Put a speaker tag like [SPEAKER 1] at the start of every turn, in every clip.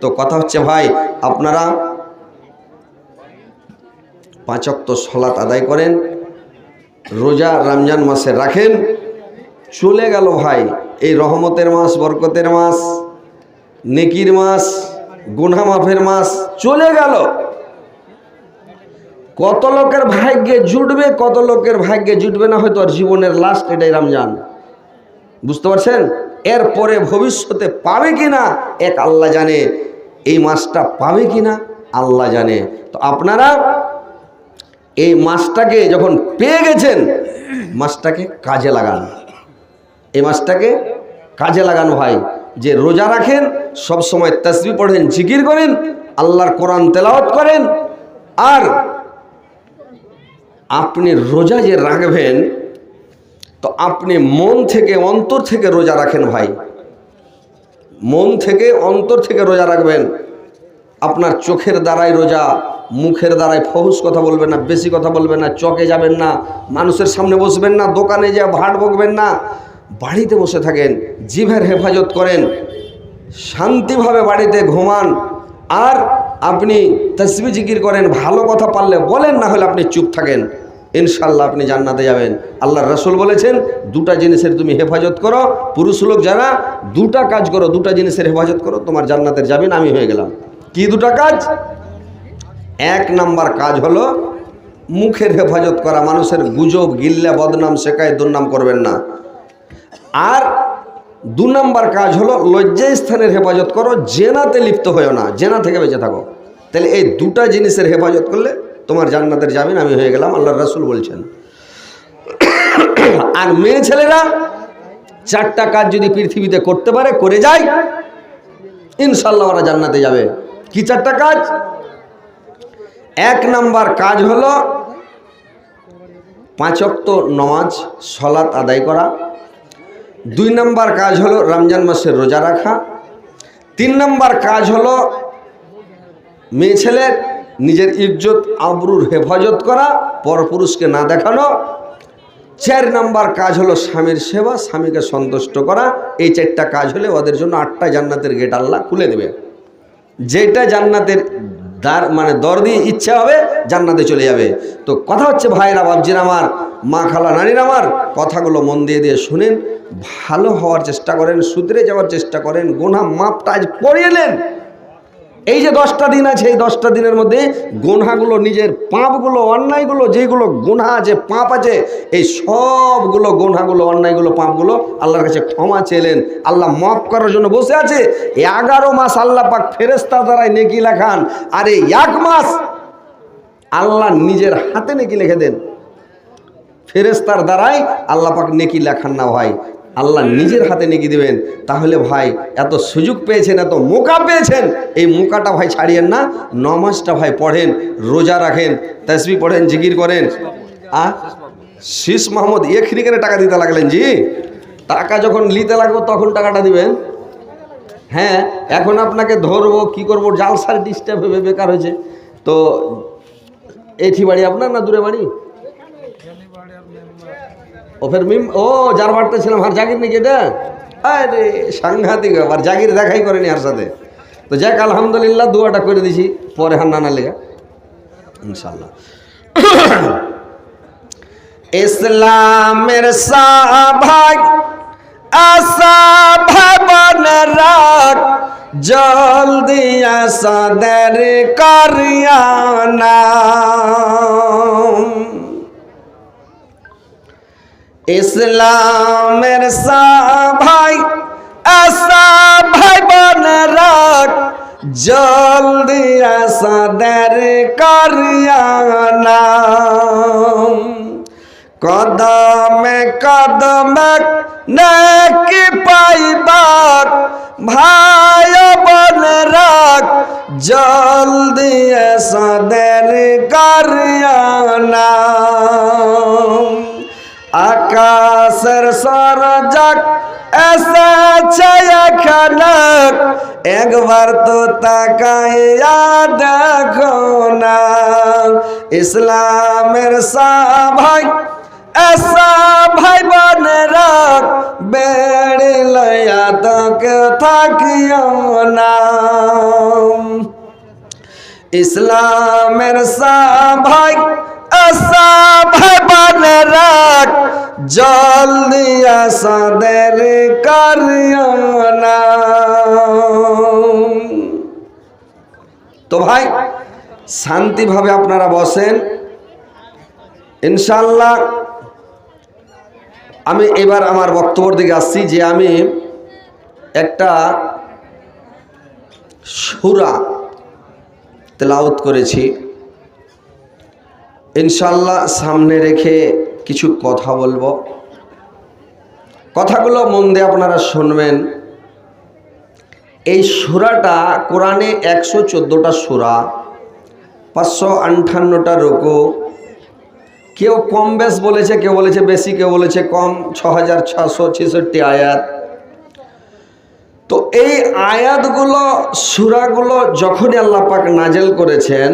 [SPEAKER 1] তো কথা হচ্ছে, ভাই, আপনারা পাঁচক্ত সলাত আদায় করেন, রোজা রমজান মাসে রাখেন। চলে গেল, ভাই, এই রহমতের মাস, বরকতের মাস, নেকির মাস, গুনা মাফের মাস, চলে গেল। কত লোকের ভাগ্যে জুটবে, কত লোকের ভাগ্যে জুটবে না, হয়তো আর জীবনের লাস্ট এটাই রমজান। বুঝতে পারছেন? এরপরে ভবিষ্যতে পাবে কিনা, এক আল্লাহ জানে। এই মাছটা পাবে কি না আল্লাহ জানে। তো আপনারা এই মাছটাকে যখন পেয়ে গেছেন, মাছটাকে কাজে লাগান। এই মাছটাকে কাজে লাগান ভাই যে রোজা রাখেন, সব সময় তসবি পড়েন, জিকির করেন, আল্লাহর কোরআন তেলাওয়াত করেন। আর আপনি রোজা যে রাখবেন, তো আপনি মন থেকে, অন্তর থেকে রোজা রাখেন ভাই। মন থেকে, অন্তর থেকে রোজা রাখবেন। আপনার চোখের দ্বারাই রোজা, মুখের দ্বারাই ফহুস কথা বলবেন না, বেশি কথা বলবেন না, চকে যাবেন না, মানুষের সামনে বসবেন না, দোকানে যা ভাট বকবেন না, বাড়িতে বসে থাকেন, জিভের হেফাজত করেন, শান্তিভাবে বাড়িতে ঘুমান, আর আপনি তসবি জিকির করেন, ভালো কথা পারলে বলেন, না হলে আপনি চুপ থাকেন। ইনশাল্লাহ আপনি জান্নাতে যাবেন। আল্লাহ রসুল বলেছেন, দুটা জিনিসের তুমি হেফাজত করো, পুরুষ লোক যারা দুটা কাজ করো, দুটা জিনিসের হেফাজত করো, তোমার জান্নাতের যাবেন আমি হয়ে গেলাম। কি দুটা কাজ? এক নাম্বার কাজ হলো, মুখের হেফাজত করা, মানুষের গুজব, গিল্লা, বদনাম, শেখায় দুর্নাম করবেন না। আর দু নম্বর কাজ হলো লজ্জা স্থানের হেফাজত করো, জেনাতে লিপ্ত হয়েও না, জেনা থেকে বেঁচে থাকো। তাহলে এই দুটা জিনিসের হেফাজত করলে তোমার জান্নাতের যাবেন আমি হয়ে গেলাম আল্লাহ রসুল বলছেন। আর মেয়ে ছেলেরা চারটা কাজ যদি পৃথিবীতে করতে পারে, করে যায় ইনশাল্লাহ ওরা জান্নাতে যাবে। কি চারটা কাজ? এক নাম্বার কাজ হলো পাঁচক্ত নমাজ, সলাত আদায় করা। দুই নম্বর কাজ হলো রমজান মাসের রোজা রাখা। তিন নাম্বার কাজ হলো মেয়ে ছেলের নিজের ইজ্জত, আবরুর হেফাজত করা, পরপুরুষকে না দেখানো। চার নাম্বার কাজ হলো স্বামীর সেবা, স্বামীকে সন্তুষ্ট করা। এই চারটা কাজ হলে ওদের জন্য আটটা জান্নাতের গেট আল্লাহ খুলে দেবে। যেটা জান্নাতের দ্বার মানে দর দিয়ে ইচ্ছা হবে, জান্নাতে চলে যাবে। তো কথা হচ্ছে ভাইরা বাবজির আমার, মা খালা নারীর আমার, কথাগুলো মন দিয়ে দিয়ে শুনেন। ভালো হওয়ার চেষ্টা করেন সুধরে যাওয়ার চেষ্টা করেন। গোনা মাপটা আজ পড়িয়ে নেন এই যে দশটা দিন আছে, এই দশটা দিনের মধ্যে গোনাগুলো নিজের পাপগুলো, অন্যায়গুলো যেগুলো গোনা আছে, পাপ আছে, এই সবগুলো গোনাগুলো অন্যায়গুলো, পাপগুলো আল্লাহর কাছে ক্ষমা চেলেন আল্লাহ মাফ করার জন্য বসে আছে। এগারো মাস আল্লাহ পাক ফেরেস্তা দ্বারাই নেকি লেখান। আর এই এক মাস আল্লাহ নিজের হাতে নেকি লিখে দেন। ফেরেস্তার দ্বারাই আল্লাহ পাক নেকি লেখান না ভাই আল্লাহ নিজের হাতে নেকি দিবেন, তাহলে ভাই এত সুযোগ পেয়েছেন, এত মোকা পেয়েছেন, এই মোকাটা ভাই ছাড়িয়েন না, নমাজটা ভাই পড়েন, রোজা রাখেন, তসবি পড়েন, জিকির করেন। আ? শীষ মাহমুদ এখানে কেন টাকা দিতে লাগলেন জি? টাকা যখন নিতে লাগবো, তখন টাকাটা দিবেন। হ্যাঁ এখন আপনাকে ধরবো, কি করব, জালসার ডিস্টার্ব হবে বেকার হয়েছে। তো, এঠি বাড়ি আপনার না দূরে বাড়ি? ও ফের মিম ও, যার বাড়তে ছিলাম আর জাগির নাকি এটা? আরে, সাংঘাতিক ব্যাপার, জাগির দেখাই করেনি আর সাথে। তো যাক, আলহামদুলিল্লাহ, দুয়াটা করে দিছি, পরে হার নানা লেগা। ইনশাল্লাহ ইসলামের সাভাগ আসা ভবন রাখ জলদি সদর করিয়ানা ইসলামের সাভাই আসা ভাই বোন রাখ, জলদি আসাদের করিয়ানা। কদমে কদমে নাকি পাইবাক, ভাই বোন রাখ, জলদি আসাদের করিয়ানা। সরজক এসেছে এখানে একবার তো তাকাইয়া দেখো না। ইসলামের সভাই এসা ভাই বোনেরা বেড়ে লয়া তোকে থাকিও না। ইসলামের সাভাই সাভাই বানে রাখ জল দিয়া সাদের কারিও না তো ভাই, শান্তিভাবে আপনারা বসেন। ইনশাল্লাহ আমি এবার আমার বক্তব্যের দিকে আসছি যে আমি একটা সুরা তেলাওত করেছি। ইনশাল্লাহ সামনে রেখে কিছু কথা বলব। কথাগুলো মন দিয়ে আপনারা শুনবেন। এই সুরাটা কোরআনে একশো চোদ্দোটা সুরা, পাঁচশো আটান্নটা রোকো। কেউ কম বেশ বলেছে, কেউ বলেছে বেশি, কেউ বলেছে কম ছ হাজার ছশো ছেষট্টি আয়াত। তো এই আয়াতগুলো, সুরাগুলো যখনই আল্লাহ পাক নাজেল করেছেন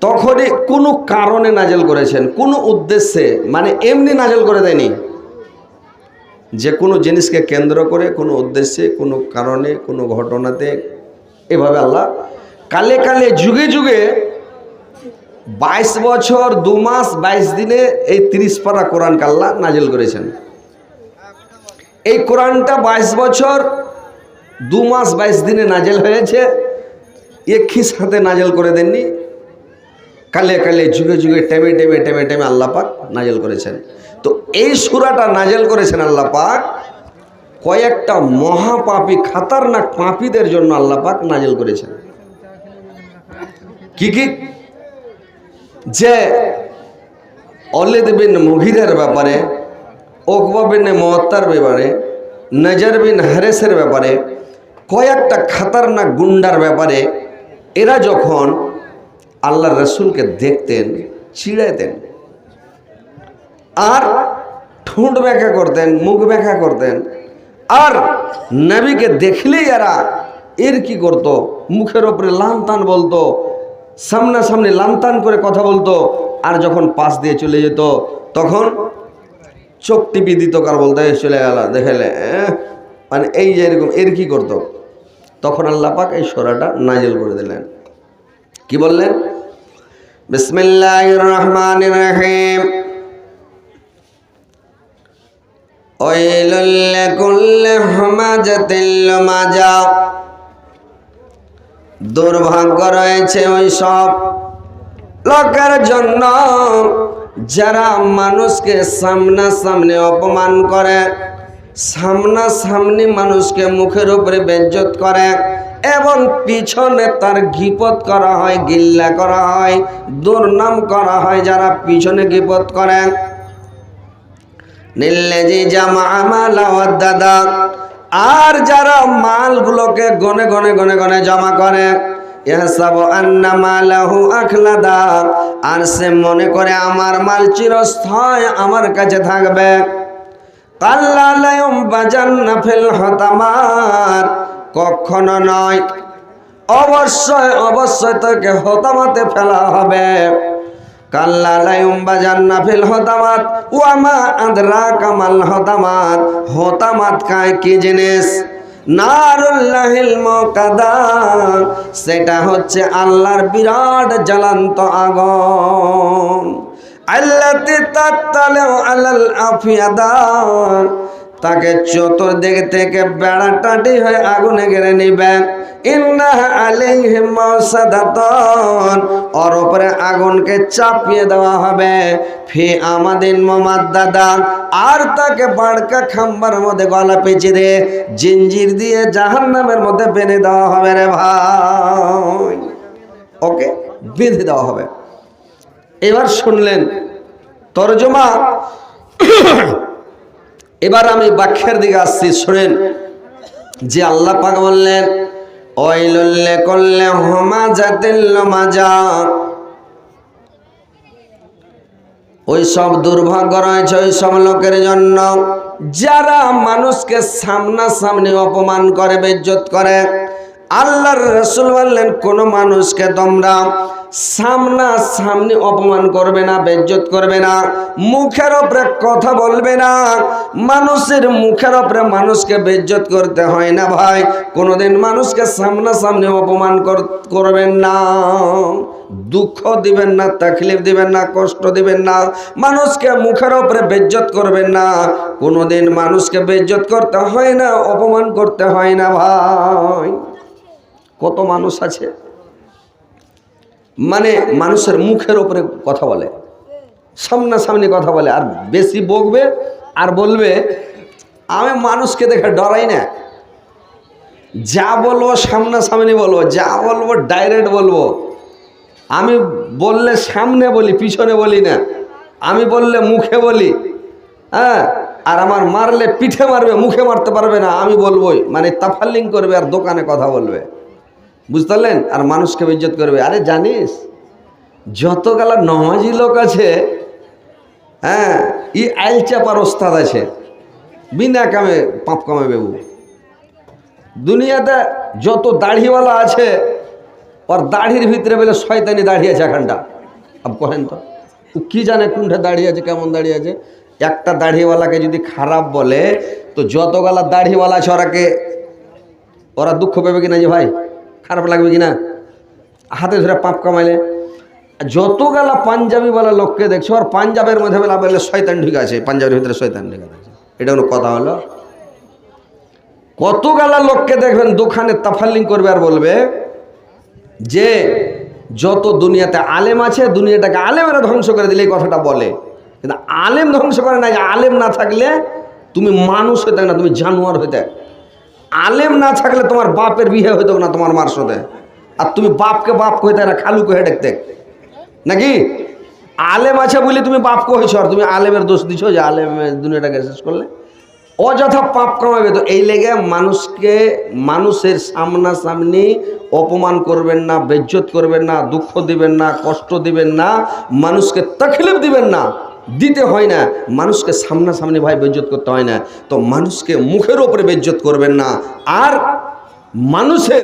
[SPEAKER 1] তখনই কোনো কারণে নাজেল করেছেন, কোনো উদ্দেশ্যে মানে এমনি নাজেল করে দেয়নি। যে কোনো জিনিসকে কেন্দ্র করে, কোনো উদ্দেশ্যে, কোনো কারণে, কোনো ঘটনাতে এভাবে আল্লাহ কালে কালে, যুগে যুগে বাইশ বছর, দু মাস, বাইশ দিনে এই তিরিশ পারা কোরআন কাল্লা নাজেল করেছেন। এই কোরআনটা বাইশ বছর, দু মাস, বাইশ দিনে নাজেল হয়েছে একই হাতে নাজেল করে দেননি কালে কালে যুগে যুগে টেমে টেমে টেমে টেমে আল্লাহ পাক নাজেল করেছেন। তো এই সুরাটা নাজেল করেছেন আল্লাহ পাক, কয়েকটা মহাপাপী, খাতারনাক পাপীদের জন্য আল্লাহ পাক নাজেল করেছেন। কি কি? যে অলিদ বিন মুহিরের ব্যাপারে, ওকবা বিন মহত্তার ব্যাপারে, নজর বিন হারেসের ব্যাপারে, কয়েকটা খাতারনাক গুন্ডার ব্যাপারে, এরা যখন আল্লাহ রসুলকে দেখতেন, চিড়াইতেন। আর ঠোঁট ব্যাখ্যা করতেন, মুখ ব্যাখ্যা করতেন। আর নবীকে দেখলেই এরা এর কি করত? মুখের ওপরে লানতান বলতো, সামনাসামনি লানতান করে কথা বলতো, আর যখন পাশ দিয়ে চলে যেত, তখন চোখ টিপি দিত, কার বলতো, "এই চলে গেল দেখালে এহ।" মানে এই যে এরকম, এর কি করতো? তখন আল্লাহ পাক এই সোরাটা নাজেল করে দিলেন। কি বললেন? বিসমিল্লাহ রহমান রহিম। দুর্ভাগ্য রয়েছে ওই সব লোকের জন্য যারা মানুষকে সামনাসামনি অপমান করে, সামনাসামনি মানুষকে মুখের উপরে বেজ্জত করে। এবং পিছনে তার গিপত করা হয়, গিল্লা করা হয়, দুর্নাম করা হয় যারা পিছনে গিপত করে। নিল্লেজি জামা আমাল দাদা, আর যারা মালগুলোকে গনে গনে গনে গনে জমা করে আর সে মনে করে আমার মাল চিরস্থায় আমার কাছে থাকবে। কাল্লালায়ম বাজান্না ফিল হতামাত কখনো নয়। অবশ্যই অবশ্যই তোকে হতামাতে ফেলা হবে। কায় কি জিনিস? সেটা হচ্ছে আল্লাহর বিরাট জ্বলন্ত আগুন আল্লাতি তাত্তালেও আলাল আফিয়াদা। তাকে চতুর্দিক থেকে বেড়া টাটি হয়ে আগুনে গেড়ে নিবে। ইন্না আলাইহিম মাসাদাতন ওর উপরে আগুনকে চাপিয়ে দেওয়া হবে। ফি আমাদিন দাদা আর তাকে বাড়কা খাম্বার মধ্যে গলা পেঁচে দিয়ে জিঞ্জির দিয়ে জাহান্নামের মধ্যে বেঁধে দেওয়া হবে রে ভাই। ওকে, বেঁধে দেওয়া হবে। এবার শুনলেন, তর্জমা এবার আমি বাক্যের দিকে আসছি, শোনেন। যে আল্লাহ পাক বললেন ওয়াইলুল্লে করলে হমা জাতিল মাজা। ওই সব দুর্ভাগ্য রয়েছে ওই সব লোকের জন্য। যারা মানুষকে সামনাসামনি অপমান করে, বেজ্জত করে, আল্লাহর রসুল বললেন, কোন মানুষকে তোমরা সামনা সামনে অপমান করবে না, বেজ্জত করবে না, মুখের ওপরে কথা বলবে না। মানুষের মুখের ওপরে মানুষকে বেজ্জত করতে হয় না ভাই। কোনোদিন মানুষকে সামনা সামনে অপমান কর- করবেন না। দুঃখ দিবেন না, তাকলিফ দিবেন না, কষ্ট দিবেন না। মানুষকে মুখের ওপরে বেজ্জত করবেন না। কোনোদিন মানুষকে বেজ্জত করতে হয় না, অপমান করতে হয় না ভাই। কত মানুষ আছে? মানে মানুষের মুখের ওপরে কথা বলে। সামনাসামনি কথা বলে। আর বেশি বকবে আর বলবে, আমি মানুষকে দেখে ডরাই না। যা বলব সামনাসামনি বলব, যা বলব ডাইরেক্ট বলব। আমি বললে সামনে বলি, পিছনে বলি না। আমি বললে মুখে বলি হ্যাঁ? আর আমার মারলে পিঠে মারবে, মুখে মারতে পারবে না। আমি বলবোই মানে তাফাল্লিং করবে আর দোকানে কথা বলবে। বুঝতে আর মানুষকে ইজ্জত করবে। আরে জানিস যত গালা নমাজি লোক আছে হ্যাঁ ই আইল চাপার ওস্তাদ আছে। বিনা কামে পাপ কামে বেবু দুনিয়াতে যত দাড়িওয়ালা আছে, ওর দাড়ির ভিতরে বলে শয়তানি দাঁড়িয়ে আছে এখানটা। আপ কহেন তো, ও কি জানে কোনটা দাঁড়িয়ে আছে, কেমন দাঁড়িয়ে আছে? একটা দাড়িওয়ালাকে যদি খারাপ বলে, তো যত গালা আছে ওরাকে, ওরা দুঃখ পাবে কিনা যে ভাই? খারাপ লাগবে কি না হাতে ধরে পাপ কামাইলে। যত গালা পাঞ্জাবিওয়ালা লোককে দেখছ, আর পাঞ্জাবের মধ্যে বেলা বললে শয়তান ঢুকে আছে পাঞ্জাবের ভিতরে শয়তান ঢুকে আছে এটা কোনো কথা হলো? কত গালা লোককে দেখবেন দোকানে তাফাল্লিং করবে আর বলবে, যে যত দুনিয়াতে আলেম আছে, দুনিয়াটাকে আলেমেরা ধ্বংস করে দিলে এই কথাটা বলে। কিন্তু আলেম ধ্বংস করে না যে আলেম না থাকলে তুমি মানুষ হইতে না, তুমি জানোয়ার হইতে। আলেম না থাকলে তোমার বাপের বিয়ে হইতো না তোমার মার সাথে। আর তুমি বাপকে বাপ কইতে না, খালু কহে দেখতে। নাকি? আলেম আছে বলে তুমি বাপ কহেছ আর তুমি আলেমের দোষ দিছো যে আলেম দুনিয়াটাকে শেষ করলে। অযথা পাপ কামাবে তো, এই লেগে মানুষকে মানুষের সামনাসামনি অপমান করবেন না, বেজ্জত করবেন না, দুঃখ দিবেন না, কষ্ট দিবেন না, মানুষকে তকলিফ দিবেন না। দিতে হয় না। মানুষকে সামনাসামনি ভাই বেজ্জত করতে হয় না। তো মানুষকে মুখের ওপরে বেজ্জত করবেন না। আর মানুষের